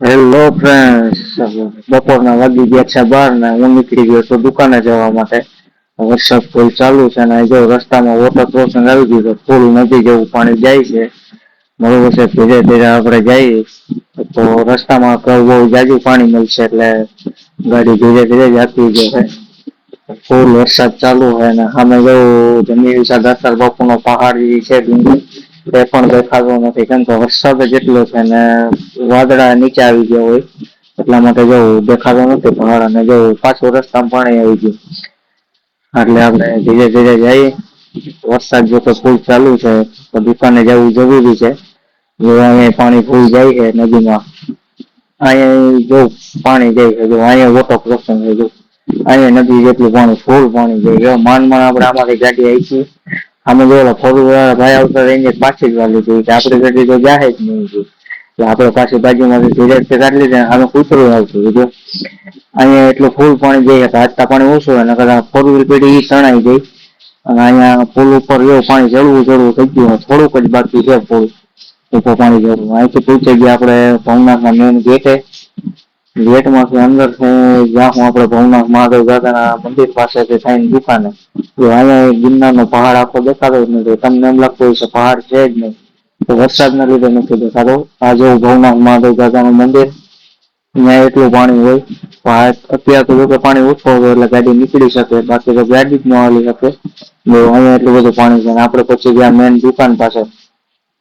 Hello friends બપોરના વાગી ગયા છે બાર ને હું નીકળી ગયો છું દુકાને જવા માટે. વરસાદ ફૂલ ચાલુ છે ને જો રસ્તામાં વોટર ક્રોસિંગ આવી ગયું તો ફૂલ નદી જેવું પાણી જાય છે. બરોબર છે, ધીરે ધીરે આપણે જઈએ. તો રસ્તામાં બહુ જાજુ પાણી મળશે એટલે ગાડી ધીરે ધીરે જ આપી જશે ફૂલ વરસાદ ચાલુ છે ને સામે જવું જમીન વિશા દસર બાપુનો પહાડ છે ડુંગર. તે પણ દેખાતો નથી. કેમ કે વરસાદ જ છે ને વાદળા નીચે આવી ગયા હોય, એટલા માટે જવું દેખાતો નથી, પણ અને જવું પાછું રસ્તામાં પાણી આવી ગયું. એટલે આપણે ધીરે ધીરે જઈએ. વરસાદ જો કે ફૂલ ચાલુ છે, તો દુકાને જવું જરૂરી છે. જો અહીંયા પાણી ફૂલ જાય છે નદીમાં, અહીંયા જો પાણી જાય છે, જો અહીંયા વોટર ક્રોસિંગ છે જો અહીંયા નદી જેટલું પાણી, ફૂલ પાણી જાય જો માંડ માંડ આપણે આમાંથી ગાડી આવી છીએ. આમે જો ફોર વ્હીલર ભાઈ આવતા રહીને પાછી જ વાલી હતી કે આપણી ગાડી તો જાહે જ નહીં એટલે આપણે પાછી બાજુમાંથી ધીરે તે કાઢી લીધી અને કૂતરું આવતું જો. અહીંયા એટલું ફૂલ પાણી જાય કે આજતા પાણી ઓછું હોય, નકર ફોર વ્હીલ પેઢી ઈ તણાઈ ગઈ. અને અહીંયા પુલ ઉપર જો પાણી ચડવું ચડવું થઈ ગયું થોડુંક જ બાકી છે પુલ ઉપર પાણી ચડવું અહીંથી પૂછે ગયા આપણે ભવનાથના મેન ગેટે ગેટમાંથી અંદર જ્યાં હું આપણે ભવનાથ મહાદેવ દાદાના મંદિર પાસેથી થઈને દુકાને જો અહીંયા ગિરનારનો પહાડ આખો દેખાતો જ નથી. તમને એમ લાગતું હોય છે પહાડ છે જ નહીં. તો વરસાદના લીધે નથી દેખાતો. આ જેવું ભવનાથ મહાદેવ દાદાનું મંદિર, ત્યાં એટલું પાણી હોય. પહાડ અત્યારે તો જો કે પાણી ઓછું હોય એટલે ગાડી નીકળી શકે. બાકી તો ગાડી જ ન હાલી શકે. અહીંયા એટલું બધું પાણી છે આપણે પછી ગયા મેન દુકાન પાસે